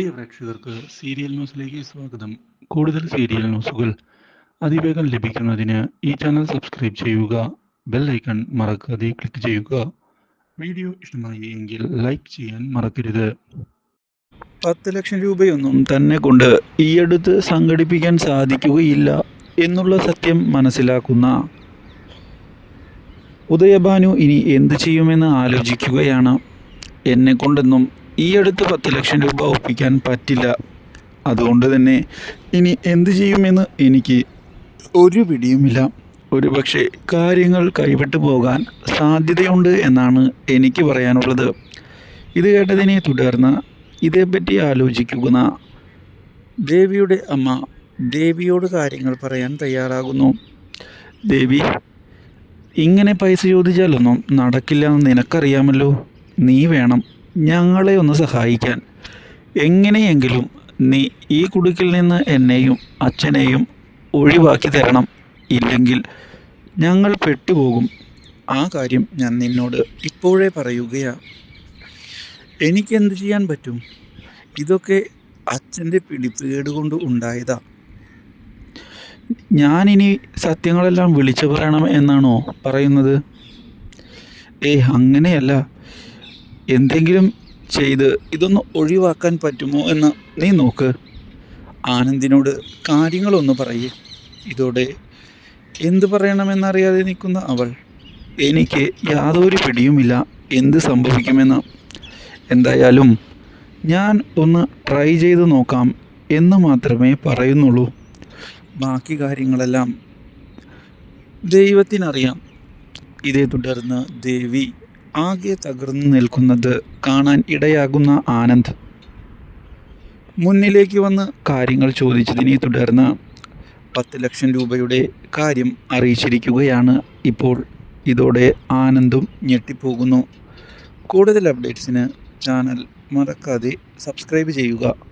പ്രിയ പ്രേക്ഷകർക്ക് സീരിയൽ ന്യൂസിലേക്ക് സ്വാഗതം. കൂടുതൽ സീരിയൽ ന്യൂസുകൾ അതിവേഗം ലഭിക്കുന്നതിന് ഈ ചാനൽ സബ്സ്ക്രൈബ് ചെയ്യുക ബെൽ ഐക്കൺ മറക്കാതെ ക്ലിക്ക് ചെയ്യുക. വീഡിയോ ഇഷ്ടമായി എങ്കിൽ ലൈക്ക് ചെയ്യാൻ മറക്കരുത്. പത്ത് ലക്ഷം രൂപയൊന്നും തന്നെ കൊണ്ട് ഈയടുത്ത് സംഘടിപ്പിക്കാൻ സാധിക്കുകയില്ല എന്നുള്ള സത്യം മനസ്സിലാക്കുന്ന ഉദയഭാനു ഇനി എന്തു ചെയ്യുമെന്ന് ആലോചിക്കുകയാണ്. എന്നെ കൊണ്ടൊന്നും ഈ അടുത്ത് പത്ത് ലക്ഷം രൂപ ഒപ്പിക്കാൻ പറ്റില്ല. അതുകൊണ്ട് തന്നെ ഇനി എന്ത് ചെയ്യുമെന്ന് എനിക്ക് ഒരു പിടിയുമില്ല. ഒരുപക്ഷെ കാര്യങ്ങൾ കൈവിട്ടു പോകാൻ സാധ്യതയുണ്ട് എന്നാണ് എനിക്ക് പറയാനുള്ളത്. ഇത് കേട്ടതിനെ തുടർന്ന് ഇതേപ്പറ്റി ആലോചിക്കുന്ന ദേവിയുടെ അമ്മ ദേവിയോട് കാര്യങ്ങൾ പറയാൻ തയ്യാറാകുന്നു. ദേവി ഇങ്ങനെ പൈസ ചോദിച്ചാലൊന്നും നടക്കില്ല എന്ന് നിനക്കറിയാമല്ലോ. നീ വേണം ഞങ്ങളെ ഒന്ന് സഹായിക്കാൻ. എങ്ങനെയെങ്കിലും നീ ഈ കുടുക്കിൽ നിന്ന് എന്നെയും അച്ഛനെയും ഒഴിവാക്കി തരണം. ഇല്ലെങ്കിൽ ഞങ്ങൾ പെട്ടുപോകും. ആ കാര്യം ഞാൻ നിന്നോട് ഇപ്പോഴേ പറയുകയാണ് എനിക്കെന്ത് ചെയ്യാൻ പറ്റും? ഇതൊക്കെ അച്ഛന്റെ പിടിപ്പേട് കൊണ്ട് ഉണ്ടായതാ. ഞാനിനി സത്യങ്ങളെല്ലാം വിളിച്ചു പറയണം എന്നാണോ പറയുന്നത്? ഏ അങ്ങനെയല്ല. എന്തെങ്കിലും ചെയ്ത് ഇതൊന്ന് ഒഴിവാക്കാൻ പറ്റുമോ എന്ന് നീ നോക്ക്. ആനന്ദിനോട് കാര്യങ്ങളൊന്ന് പറയേ. ഇതോടെ എന്ത് പറയണമെന്നറിയാതെ നിൽക്കുന്ന അവൾ എനിക്ക് യാതൊരു പിടിയുമില്ല എന്ത് സംഭവിക്കുമെന്ന്. എന്തായാലും ഞാൻ ഒന്ന് ട്രൈ ചെയ്ത് നോക്കാം എന്ന് മാത്രമേ പറയുന്നുള്ളൂ. ബാക്കി കാര്യങ്ങളെല്ലാം ദൈവത്തിനറിയാം. ഇതേ തുടർന്ന് ദേവി ആകെ തകർന്നു നിൽക്കുന്നത് കാണാൻ ഇടയാകുന്ന ആനന്ദ്. മുന്നിലേക്ക് വന്ന് കാര്യങ്ങൾ ചോദിച്ചതിനെ തുടർന്ന് പത്ത് ലക്ഷം രൂപയുടെ കാര്യം അറിയിച്ചിരിക്കുകയാണ് ഇപ്പോൾ. ഇതോടെ ആനന്ദും ഞെട്ടിപ്പോകുന്നു. കൂടുതൽ അപ്ഡേറ്റ്സിന് ചാനൽ മറക്കാതെ സബ്സ്ക്രൈബ് ചെയ്യുക.